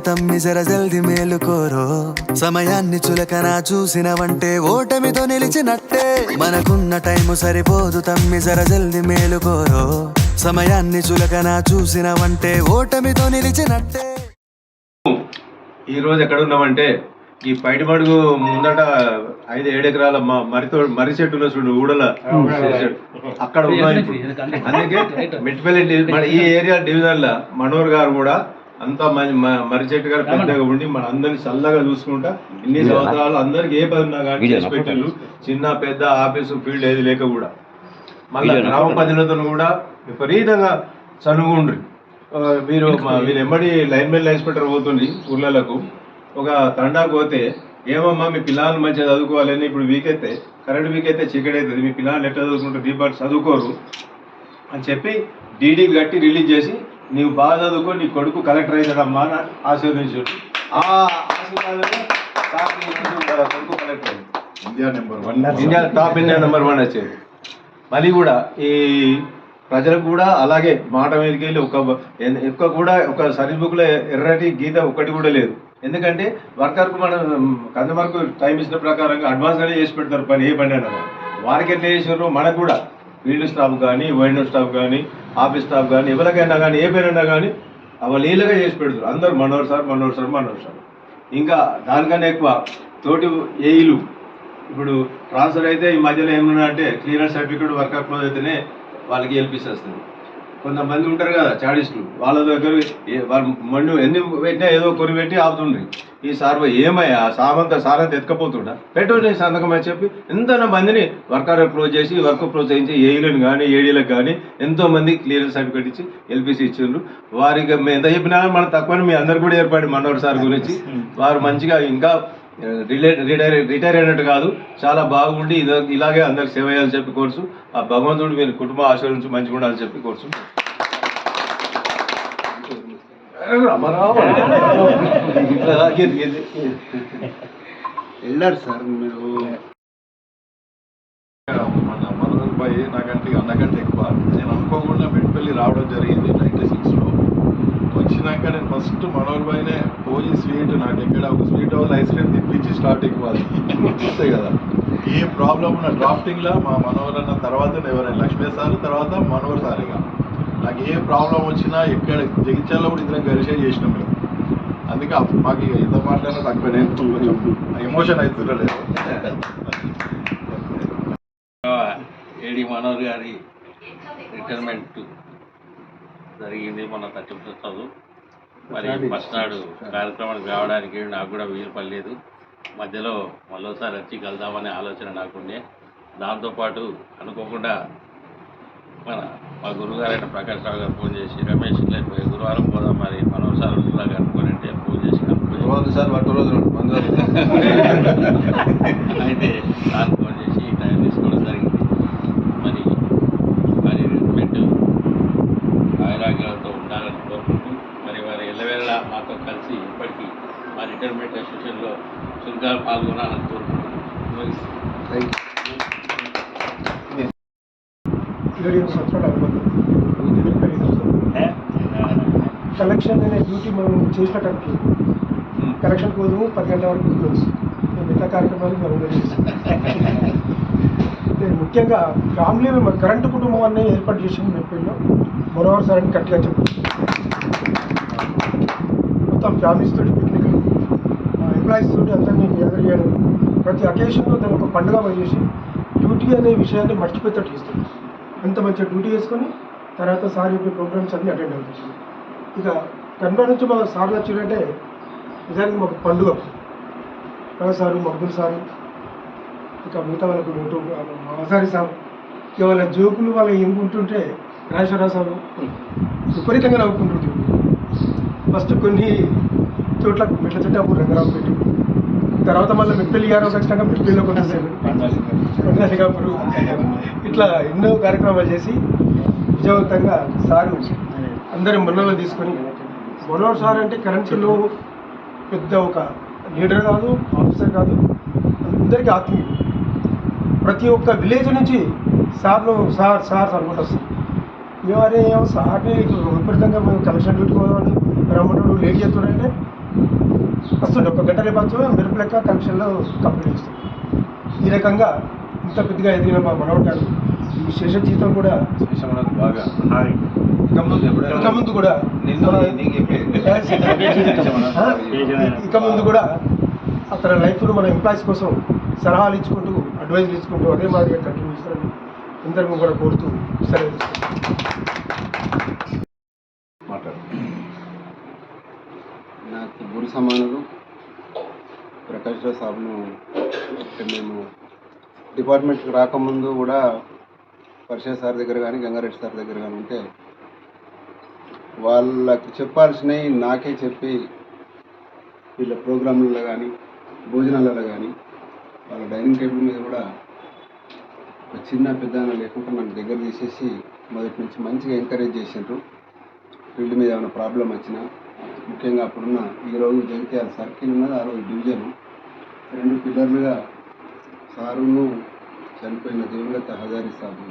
సరిపోదు తమ్మి జర జల్ది మేలుకోరో. సమయాన్ని చులకన చూసినవంటే ఓటమితో నిలిచినట్టే. మనకున్న టైము సరిపోదు తమ్మి జర జల్ది మేలుకోరో. సమయాన్ని చులకన చూసినవంటే ఓటమితో నిలిచినట్టే. ఈ రోజు ఎక్కడ ఉన్నామంటే ఈ పైటి మడుగు ముందట ఐదు ఏడు ఎకరాల మ- మరితో మర్రి చెట్టులో చూడు ఊడల. చెట్టు. అక్కడ ఉన్నాం ఇప్పుడు. అందుకే మిట్పల్లి ఈ ఏరియా డివిజన్లో మనోహర్ గారు కూడా అంతా మంచి మ- మర్రి చెట్టు గారు పెద్దగా ఉండి మన అందరిని చల్లగా చూసుకుంటా ఇన్ని సంవత్సరాలు అందరికి ఏ పని ఉన్నా కానీ చేసి పెట్టిండ్రు చిన్న పెద్ద ఆఫీసు ఫీల్డ్ ఏది లేక కూడా. మళ్ళీ గ్రామ పంచాయతీలను కూడా విపరీతంగా చనువుండ్రి ఆ, వీరు మా- వీరు ఎంబడి లైన్ మెన్ ఇన్స్పెక్టర్ పోతుండ్రి ఊర్లలకు. ఒక తండాకు పోతే ఏమమ్మా మీ పిల్లలు మంచిగా చదువుకోవాలని ఇప్పుడు వీక్ అయితే కరెంట్ వీక్ అయితే చీకటి అవుతుంది మీ పిల్లలు ఎట్లా చదువుకుంటారు? దీపాలు చదువుకోరు. అని చెప్పి డీడీ కట్టి రిలీజ్ చేసి నీవు బాగా చదువుకో నీ కొడుకు కలెక్టర్ అవుతాడమ్మా అని ఆశీర్వదించు ఆ కొడుకు కలెక్టర్. అయింది India number one. India top India number one వచ్చేది మళ్ళీ కూడా ఈ ప్రజలకు కూడా అలాగే మాట మీదకి వెళ్ళి ఒక ఎక్కువ కూడా ఒక సర్వీస్ బుక్లో ఎర్రటి గీత ఒక్కటి కూడా లేదు. ఎందుకంటే వర్కర్కు మనం కస్టమర్కు టైం ఇచ్చిన ప్రకారంగా అడ్వాన్స్ గానే చేసి పెడతారు పని ఏ పని అయినా. వారికి ఎట్లా చేసారు మనకు కూడా. ఫీల్డ్ స్టాఫ్ కానీ వైండ్ స్టాఫ్ కానీ ఆఫీస్ స్టాఫ్ కానీ ఎవరికైనా కానీ ఏ పేరైనా కానీ అవలీలగా చేసి పెడతారు. అందరు Manohar sir Manohar sir Manohar sir. ఇంకా దానికన్నా ఎక్కువ తోటి ఏఈలు. ఇప్పుడు ట్రాన్స్ఫర్ అయితే ఈ మధ్యలో ఏమన్నా అంటే క్లియరెన్స్ సర్టిఫికేట్ వర్క్ క్లోజ్ అయితేనే వాళ్ళకి ఎల్పిసి వస్తుంది. కొంతమంది ఉంటారు కదా చాడిస్టులు. వాళ్ళ దగ్గర వాళ్ళు మండు ఎన్ని పెట్టినా ఏదో కొన్ని పెట్టి ఆపుతుండ్రి. ఈ సార్ పోయి ఏమయ్యా సామంత సారంత ఎత్తుకపోతుండా పెట్టు సంతకం అని చెప్పి ఎంతో మందిని వర్కర్ క్లోజ్ చేసి వర్క్ ప్రోత్సహించి ఏఈలను కానీ ఏడీలకు కానీ ఎంతో మంది క్లియరెన్స్ సర్టిఫికేట్ ఇచ్చి ఎల్పిసి ఇచ్చిండ్రు. వారికి మేము ఎంత చెప్పినా మనం తక్కువ మీ అందరు కూడా ఏర్పడి మనోహర్ సార్ గురించి. వారు మంచిగా ఇంకా రిటైర్ రిటైర్ అయినట్టు కాదు చాలా బాగుండి ఇలాగే అందరికి సేవ చేయాలని చెప్పి కోర్సు ఆ భగవంతుడు మీరు కుటుంబ ఆశీర్వదించి మంచిగా ఉండాలని చెప్పి కోర్సు వెళ్ళారు సార్ మీరు. మన నాకంటే అన్నకంటే ఎక్కువ. నేను అనుకోకుండా మెట్పల్లి రావడం జరిగింది నైన్టీ సిక్స్లో వచ్చినాక నేను ఫస్ట్ మనోహర్ పైనే పోయి స్వీట్ నాకు ఎక్కడ ఒక స్వీట్ హౌస్ ఐస్ క్రీమ్ తిప్పించి స్టార్టింగ్ ఇవ్వాలి అంతే కదా. ఏ ప్రాబ్లం ఉన్న డ్రాఫ్టింగ్లో మా మనోహర్ అన్న తర్వాత ఎవరైనా లక్ష్మీ సార్ తర్వాత మనోహర్ సార్ ఇక. నాకు ఏ ప్రాబ్లం వచ్చినా ఎక్కడ జగిత్యాలలో కూడా ఇద్దరం కలిసే చేసినాం మేము. అందుకే మాకు ఇక ఎంత మాట్లాడినా తక్కువ నేను కొంచెం ఎమోషన్ అవుతుండలేదు ఏడి మనోహర్ గారి రిటైర్మెంట్ జరిగింది మన థర్టీ చదువు. మరి ఫస్ట్ నాడు కార్యక్రమానికి రావడానికి నాకు కూడా వీలు పడలేదు. మధ్యలో మరోసారి వచ్చి కలుద్దామనే ఆలోచన నాకుండే. దాంతోపాటు అనుకోకుండా మన మా గురుగారైన ప్రకాష్ రావు గారు ఫోన్ చేసి రమేష్ గురువారం పోదాం మరి. మనోహర్ సార్ ఉంటుందాగా అనుకుని అంటే ఫోన్ చేసి అయితే సార్ ఫోన్ చేసి టైం తీసుకోవడం జరిగింది మరి వారి రిటైర్మెంట్ ఆయురాగ్యాలతో ఉండాలని కోరుకుంటూ మరి వారి ఎల్లవేళలా మాతో కలిసి ఇప్పటికీ మా అసోసియేషన్లో చురుగ్గా పాల్గొనాలని కోరుకుంటున్నాను. కలెక్షన్ అనే డ్యూటీ మనం చేసినటువంటి కలెక్షన్ కోసము పది గంటల వరకు క్లోజ్ మిగతా కార్యక్రమాలు మనం చేస్తాం. ముఖ్యంగా ఫ్యామిలీ మెంబర్ కరెంటు కుటుంబాన్ని ఏర్పాటు చేసింది మెట్పల్లిలో మరోసారి సార్ అని గట్టిగా చెప్పారు మొత్తం ఫ్యామిలీస్ తోటి ఎంప్లాయీస్ తోటి అందరినీ గ్యాదర్ చేయడం. ప్రతి అకేషన్లో దాన్ని ఒక పండుగ చేసి డ్యూటీ అనే విషయాన్ని మర్చిపోయేటట్టు చేస్తుంది అంత మంచిగా డ్యూటీ చేసుకొని తర్వాత సార్ చెప్పే ప్రోగ్రామ్స్ అన్ని అటెండ్ అవుతుంది ఇక కన్నడ నుంచి మా సార్లు వచ్చిందంటే నిజానికి మాకు పండుగ. రావు సారు మగ్గుల్ సారు ఇక మిగతా వాళ్ళకు నోటు మాసారి సార్ ఇక వాళ్ళ జోకులు వాళ్ళ ఎంకుంటుంటే రాజేశ్వరరావు సారు విపరీతంగా నవ్వుకుంటుంది ఫస్ట్ కొన్ని చోట్ల మెట్ల చెట్టాపు రంగరావు పెట్టి. తర్వాత మళ్ళీ మెప్పిల్లి గారు ఖచ్చితంగా మెప్పిల్లో కొంతసేపు ఇట్లా ఎన్నో కార్యక్రమాలు చేసి విజయవంతంగా సారు అందరి మన్నలు తీసుకొని మనోహర్ సార్ అంటే కరెంట్లో పెద్ద ఒక లీడర్ కాదు ఆఫీసర్ కాదు అందరికీ ఆత్మీయుడు. ప్రతి ఒక్క విలేజ్ నుంచి సార్ను సార్ సార్ అనుకుంటూ వస్తుంది ఎవరే సార్ని విపరీతంగా మేము కలెక్షన్ పెట్టుకోవాలి పోదామని రమ్మన్నాడు లేట్ చేస్తున్నాడంటే వస్తుండే ఒక గంట రేపు మెరుపు లెక్క కలెక్షన్లో కంప్లీట్ చేస్తాం. ఈ రకంగా ఇంత పెద్దగా ఎదిగిన మా మనవడు ఈ శేష జీతం కూడా శేషమనకు బాగా ఇక ముందు ఇక ముందు కూడా నిన్ను? ఇక ముందు కూడా అతని లైఫ్లో మన ఎంప్లాయీస్ కోసం సలహాలు ఇచ్చుకుంటూ అడ్వైజులు ఇచ్చుకుంటూ అదే మాదిరిగా కంటిన్యూ చేస్తారని అందరికీ కూడా కోరుతూ సెలవు తీసుకుంటాం మాట్లాడు నాకు గురు సమానులు. ప్రకాష్ రావు సాబ్ను మేము డిపార్ట్మెంట్కి రాకముందు కూడా పరిషత్ సార్ దగ్గర కానీ గంగారెడ్డి సార్ దగ్గర కానీ ఉంటే వాళ్ళకి చెప్పాల్సినవి నాకే చెప్పి వీళ్ళ ప్రోగ్రాంలలో కానీ భోజనాలలో కానీ వాళ్ళ డైనింగ్ టేబుల్ మీద కూడా ఒక చిన్న పెద్ద లేకుండా నన్ను దగ్గర తీసేసి మొదటి నుంచి మంచిగా ఎంకరేజ్ చేసిండ్రు. ఫీల్డ్ మీద ఏమైనా ప్రాబ్లం వచ్చినా ముఖ్యంగా అప్పుడున్న ఈ రోజు జగిత్యాల సర్కిల్ ఉన్నది ఆ రోజు డివిజన్. రెండు పిల్లర్లుగా సారును చనిపోయిన దివంగత హజారీ సాబు.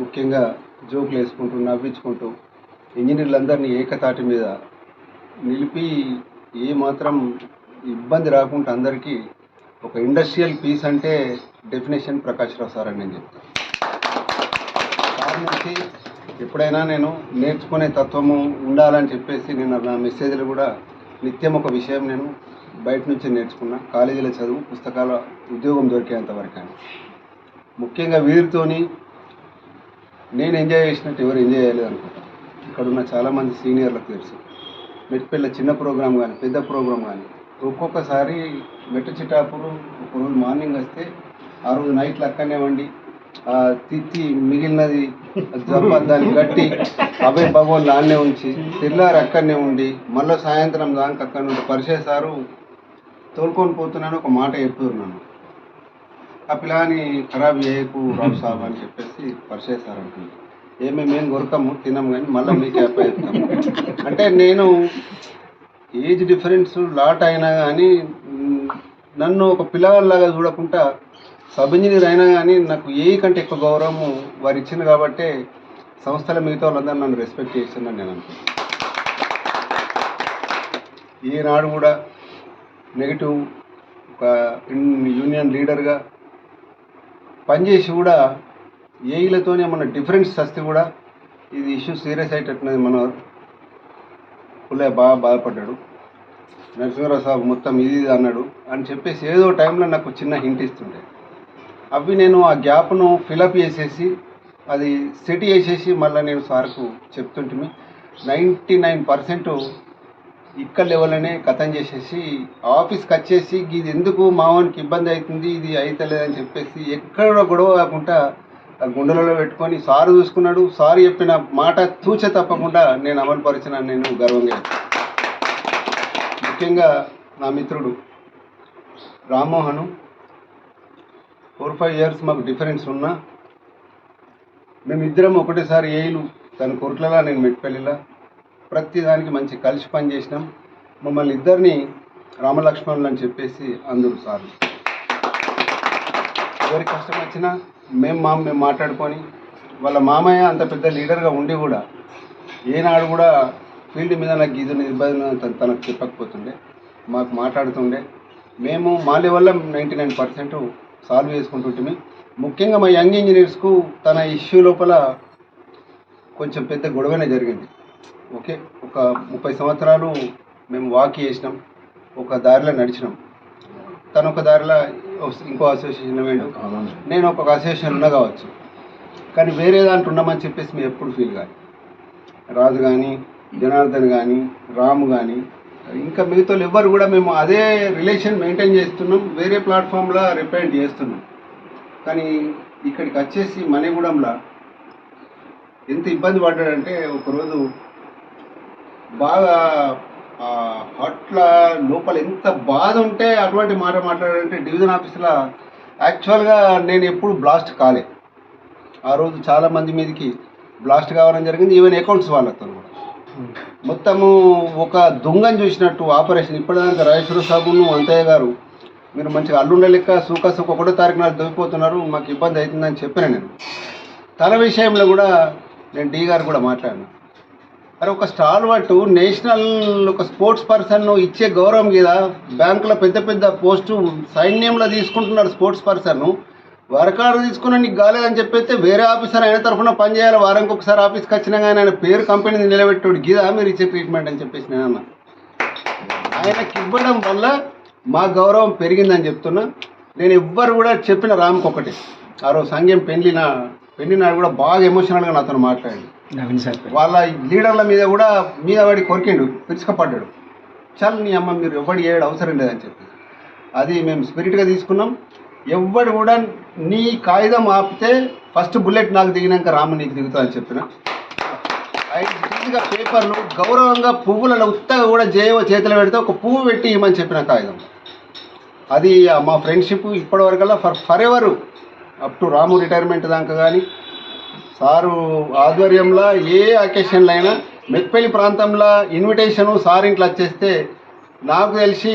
ముఖ్యంగా జోకులు వేసుకుంటూ నవ్వించుకుంటూ ఇంజనీర్లందరినీ ఏకతాటి మీద నిలిపి ఏమాత్రం ఇబ్బంది రాకుండా అందరికీ ఒక ఇండస్ట్రియల్ పీస్ అంటే డెఫినేషన్ ప్రకాష్ రావు సార్ అని నేను చెప్తాను. ఎప్పుడైనా నేను నేర్చుకునే తత్వము ఉండాలని చెప్పేసి నేను నా మెసేజ్లు కూడా నిత్యం ఒక విషయం నేను బయట నుంచి నేర్చుకున్నా. కాలేజీలో చదువు పుస్తకాల ఉద్యోగం దొరికేంత వరకు అని ముఖ్యంగా వీరితోని నేను ఎంజాయ్ చేసినట్టు ఎవరు ఎంజాయ్ చేయలేదు అనుకుంటాను ఇక్కడ ఉన్న చాలామంది సీనియర్లకు తెలుసు. మెట్టిపిల్ల చిన్న ప్రోగ్రామ్ కానీ పెద్ద ప్రోగ్రామ్ కానీ ఒక్కొక్కసారి మెట్టు చిటాపురు ఒకరోజు మార్నింగ్ వస్తే ఆ రోజు నైట్లు అక్కడనే వండి తిత్తి మిగిలినది దాన్ని కట్టి అవే భగవన్ ఆడనే ఉంచి తెల్లారి అక్కడనే ఉండి మళ్ళీ సాయంత్రం దానికి అక్కడ నుండి పరిచయ సారు తోలుకొని పోతున్నాను ఒక మాట చెప్తున్నాను ఆ పిల్లని ఖరాబ్ చేయకు రావు సాబ్ అని చెప్పేసి పరిచయ సార్ అంటుంది. ఏమి మేము కొరకము తినము కానీ మళ్ళీ మీకే అప్పయిస్తాము అంటే నేను ఏజ్ డిఫరెన్స్ లాట్ అయినా కానీ నన్ను ఒక పిల్లగాళ్ళలాగా చూడకుండా సబ్ ఇంజనీర్ అయినా కానీ నాకు ఏ కంటే ఎక్కువ గౌరవం వారు ఇచ్చింది కాబట్టి సంస్థల మిగతా వాళ్ళందరూ నన్ను రెస్పెక్ట్ చేసిందని నేను అనుకుంటున్నాను ఈనాడు కూడా నెగిటివ్ ఒక యూనియన్ లీడర్గా పనిచేసి కూడా ఏఈలతోనే మన డిఫరెన్స్ వస్తే కూడా ఇది ఇష్యూ సీరియస్ అయ్యేటట్టున్నది మన పుల్లయ్య బాగా బాధపడ్డాడు. నరసింహరావు సాబు మొత్తం ఇది ఇది అన్నాడు అని చెప్పేసి ఏదో టైంలో నాకు చిన్న హింట్ ఇస్తుండే. అవి నేను ఆ గ్యాప్ను ఫిలప్ చేసేసి అది సెట్ చేసేసి మళ్ళీ నేను సార్కు చెప్తుంటిమి. నైంటీ నైన్ పర్సెంట్ ఇక్కడ లెవెల్నే కథం చేసేసి ఆఫీస్కి వచ్చేసి ఇది ఎందుకు మావానికి ఇబ్బంది అవుతుంది ఇది అవుతలేదని చెప్పేసి ఎక్కడ గొడవ కాకుండా ఆ గుండెలలో పెట్టుకొని సారు చూసుకున్నాడు. సారు చెప్పిన మాట తూచ తప్పకుండా నేను అమలు పరిచిన నేను గర్వంగా ముఖ్యంగా నా మిత్రుడు రామ్మోహను ఫోర్ ఫైవ్ ఇయర్స్ మాకు డిఫరెన్స్ ఉన్నా మేమిద్దరం ఒకటేసారి ఏయిలు తన కొట్లలా నేను మెట్పల్లిలా ప్రతి దానికి మంచి కలిసి పని చేసినాం. మమ్మల్ని ఇద్దరిని రామలక్ష్మణులు అని చెప్పేసి అందరూ సార్. ఎవరి కష్టం వచ్చినా మేము మా మేము మాట్లాడుకొని వాళ్ళ మామయ్య అంత పెద్ద లీడర్గా ఉండి కూడా ఏనాడు కూడా ఫీల్డ్ మీద నాకు ఇది ఇబ్బంది తనకు చెప్పకపోతుండే మాకు మాట్లాడుతుండే. మేము మా లెవెల్లో నైంటీ నైన్ పర్సెంట్ సాల్వ్ చేసుకుంటుంటే ముఖ్యంగా మా యంగ్ ఇంజనీర్స్కు తన ఇష్యూ లోపల కొంచెం పెద్ద గొడవనే జరిగింది. ఓకే? ఒక ముప్పై సంవత్సరాలు మేము వాక్ చేసినాం. ఒక దారిలో నడిచినాం. తను ఒక దారిలో ఇంకో అసోసియేషన్ వేయండు నేను ఒక అసోసియేషన్ ఉన్నా కావచ్చు. కానీ వేరే దాంట్లో ఉన్నామని చెప్పేసి మేము ఎప్పుడు ఫీల్ కాదు రాజు కానీ జనార్దన్ కానీ రాము కానీ ఇంకా మిగతా ఎవ్వరు కూడా మేము అదే రిలేషన్ మెయింటైన్ చేస్తున్నాం వేరే ప్లాట్ఫామ్లో రిప్రజెంట్ చేస్తున్నాం. కానీ ఇక్కడికి వచ్చేసి మణిగూడెంలో ఎంత ఇబ్బంది పడ్డాడంటే ఒకరోజు బాగా ఆ, లోపల ఎంత బాధ ఉంటే అటువంటి మాట మాట్లాడాడంటే డివిజన్ ఆఫీసులో. యాక్చువల్గా నేను ఎప్పుడు బ్లాస్ట్ కాలే. ఆ రోజు చాలా మంది మీదకి బ్లాస్ట్ కావడం జరిగింది ఈవెన్ అకౌంట్స్ వాళ్ళతో మొత్తము ఒక దొంగని చూసినట్టు ఆపరేషన్ ఇప్పటిదాకా రాజేశ్వర సాబును అంతయ్య గారు. మీరు మంచిగా అల్లుండ లెక్క సూకా ఒకటో తారీఖు నాడు దొరికిపోతున్నారు మాకు ఇబ్బంది అవుతుందని చెప్పాను నేను. తన విషయంలో కూడా నేను డి గారు కూడా మాట్లాడినా. అరే ఒక స్టార్ పట్టు నేషనల్ ఒక స్పోర్ట్స్ పర్సన్ ఇచ్చే గౌరవం మీద బ్యాంకులో పెద్ద పెద్ద పోస్టు సైన్యంలో తీసుకుంటున్నాడు స్పోర్ట్స్ పర్సన్ వర్కాడు తీసుకున్న నీకు కాలేదని చెప్పైతే వేరే ఆఫీసర్ ఆయన తరఫున పనిచేయాలి వారానికి ఒకసారి ఆఫీస్కి వచ్చినా కానీ ఆయన పేరు కంపెనీని నిలబెట్టాడు. గీదా మీరు ఇచ్చే ట్రీట్మెంట్ అని చెప్పేసి నేను అన్నా. ఆయనకి ఇవ్వడం వల్ల మా గౌరవం పెరిగిందని చెప్తున్నా. నేను ఎవ్వరు కూడా చెప్పిన రామ్కి ఒకటి. ఆ రోజు సంఘం పెళ్ళి నా పెళ్ళి నాడు కూడా బాగా ఎమోషనల్గా నాతో మాట్లాడి వాళ్ళ లీడర్ల మీద కూడా మీద పడి కొరికిండు. పిరుచుకపడ్డాడు చాలా నీ అమ్మ మీరు ఎవ్వడు చేయడం అవసరం లేదని చెప్పి. అది మేము స్పిరిట్గా తీసుకున్నాం. ఎవ్వడు కూడా నీ కాగితం ఆపితే ఫస్ట్ బుల్లెట్ నాకు దిగినాక రాము నీకు దిగుతా అని చెప్పిన. ఐదు ఈజీగా పేపర్లు గౌరవంగా పువ్వులలో ఉత్తగా కూడా జయవ చేతిలో పెడితే ఒక పువ్వు పెట్టి ఇవ్వమని చెప్పిన కాగితం. అది మా ఫ్రెండ్షిప్ ఇప్పటివరకల్లా ఫర్ ఫర్ ఎవరు అప్ టు రాము రిటైర్మెంట్ దాకా కానీ సారు ఆధ్వర్యంలో ఏ అకేషన్లో అయినా మెట్పల్లి ప్రాంతంలో ఇన్విటేషను సార్ ఇంట్లో వచ్చేస్తే నాకు తెలిసి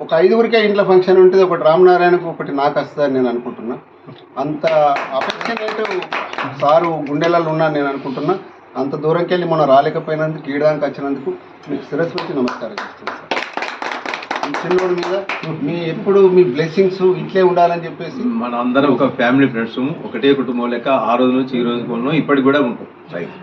ఒక ఐదుగురికే ఇంట్లో ఫంక్షన్ ఉంటుంది ఒకటి రామనారాయణకు ఒకటి నాకు వస్తుందని నేను అనుకుంటున్నా. అంత అఫెక్షనేట్ సారు గుండెలలో ఉన్నాను నేను అనుకుంటున్నా. అంత దూరంకి వెళ్ళి మనం రాలేకపోయినందుకు ఈడదానికి వచ్చినందుకు మీకు శిరస్సు వచ్చి నమస్కారం చేస్తున్నాను సార్. ఈ చిన్నోడి మీద మీ ఎప్పుడు మీ బ్లెస్సింగ్స్ ఇట్లే ఉండాలని చెప్పేసి మన అందరం ఒక ఫ్యామిలీ ఫ్రెండ్స్ ఒకటే కుటుంబం లెక్క ఆ రోజు నుంచి ఈ రోజు ఇప్పటికి కూడా ఉంటాం. రైట్